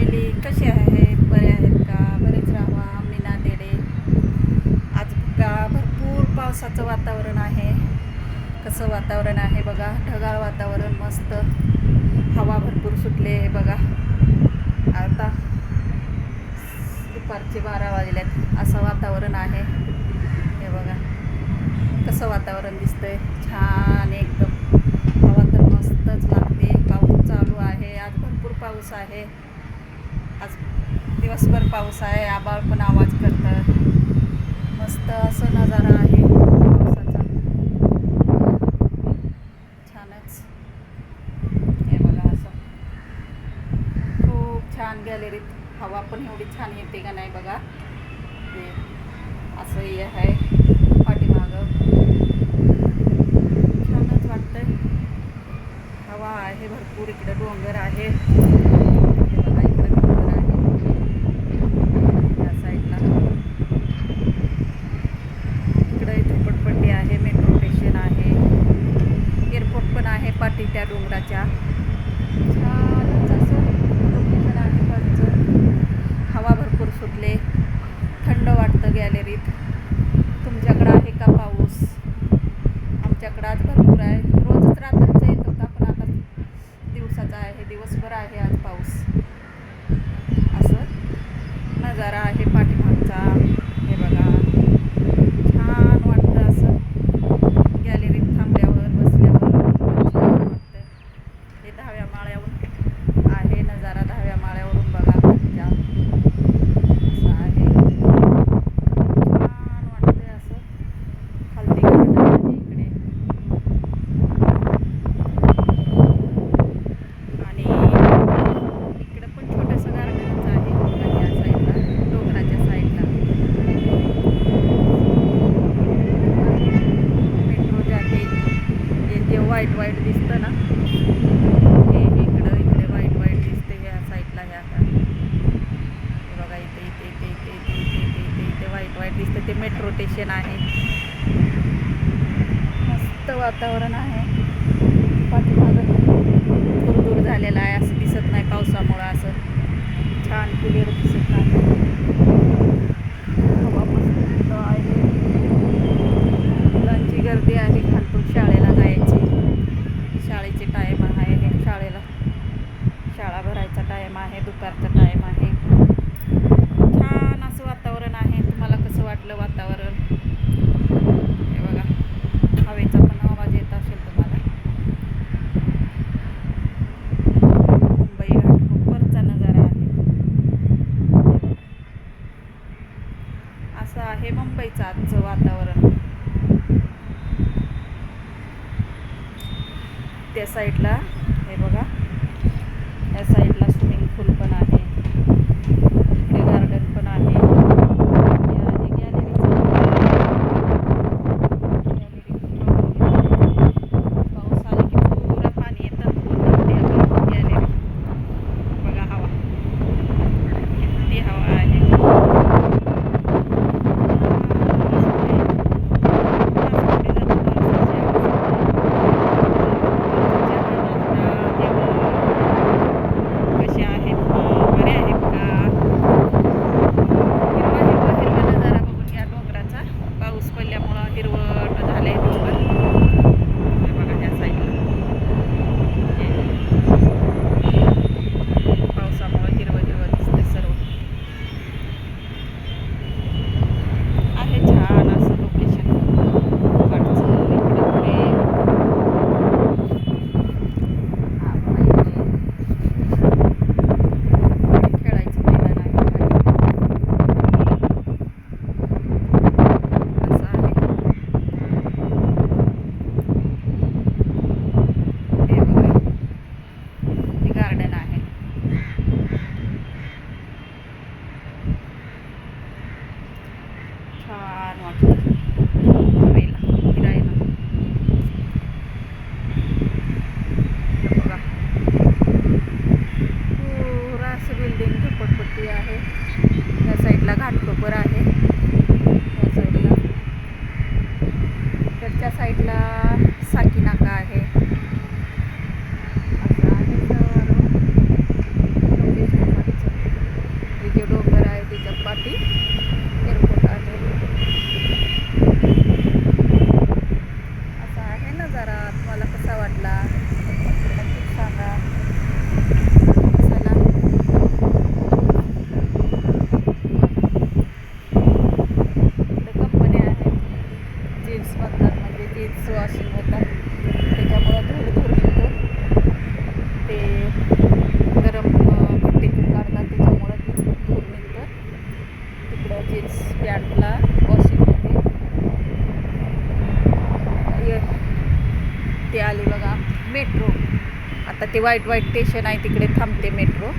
Family कशी आहेत बरे आहेत का? बरेच राहा मीना देडे. आज का भरपूर पावसाचं वातावरण आहे. कसं वातावरण आहे बघा? ढगाळ वातावरण मस्त. हवा भरपूर सुटली आहे बघा. आता दुपारचे बारा वाजलेत. असं वातावरण आहे. हे बघा. कसं वातावरण दिसतंय? छान एकदम. हवा तर मस्तच लागते. पाऊस चालू आहे. आज भरपूर पाऊस आहे. आज दिवसभर पाऊस आहे आबाळ पण आवाज करतात. मस्त असं नजारा आहे पावसाचा. छानच. हे बघा असं. खूप छान गॅलरीत हवा पण एवढी छान येते का नाही बघा. ते असं हे आहे पाठीमागं. छानच वाटतंय. हवा आहे भरपूर इकडं डोंगर आहे हे बघा इकडे डोंगर आहे या साईडला इकडे झोपडपट्टी आहे मेट्रो स्टेशन आहे एअरपोर्ट पण आहे पाठी त्या डोंगराच्या. छानच असं लोकेशन आहे हवा भरपूर सुटले. थंड वाटतं गॅलरीत तुमच्याकडं आहे का पाऊस आमच्याकडं आज भरपूर आहे रोजच रात्रीचा येत होता पण आता दिवसाचा आहे दिवसभर आहे आज पाऊस असं नजारा आहे पाठीमागचा हे बघा छान वाटतं असं गॅलरीत थांबल्यावर बसल्यावर खूप छान वाटतं हे दहाव्या माळ्यावरून आहे नजारा दहाव्या माळ्यावरून बघा खालच्या असं आहे छान वाटतंय असं खालती गार्डन आहे इकडे आणि इकडे पण छोटंसं गार्डनच आहे बघा या साईडला डोंगराच्या साईडला मेट्रो जाते हे ते व्हाईट व्हाईट दिसतं ना. हे इकडं इकडे व्हाईट व्हाईट दिसते ह्या साईडला ह्या हे बघा इथे इथे इथे इथे इथे इथे इथे इथे इथे व्हाईट व्हाईट दिसतं. ते मेट्रो स्टेशन आहे. मस्त वातावरण आहे. पाठीमागं दूर दूर झालेलं आहे. असं दिसत नाही पावसामुळं असं. छान क्लिअर दिसत नाही हवा मस्त आहे मुलांची गर्दी आहे खालतून शाळेला जायची शाळेचे टाईम आहे हे शाळेला शाळा भरायचा टाईम आहे दुपारचा टाईम आहे. छान असं वातावरण आहे. तुम्हाला कसं वाटलं वातावरण? हे बघा. हवेचा पण आवाज येत असेल तुम्हाला. मुंबई घाटकोपरचा नजारा आहे. असं आहे मुंबईचं आजचं वातावरण. त्या साईडला हे बघा. या साईड খাওয়া আর মাছ वॉशिंग होतात त्याच्यामुळं धूर धूर निघतो ते गरम भट्टीतून काढतात त्याच्यामुळं ती धूर निघतं. तिकडं जीन्स पॅन्टला वॉशिंग होते ते आले बघा मेट्रो. आता ते वाईट वाईट स्टेशन आहे तिकडे थांबते मेट्रो.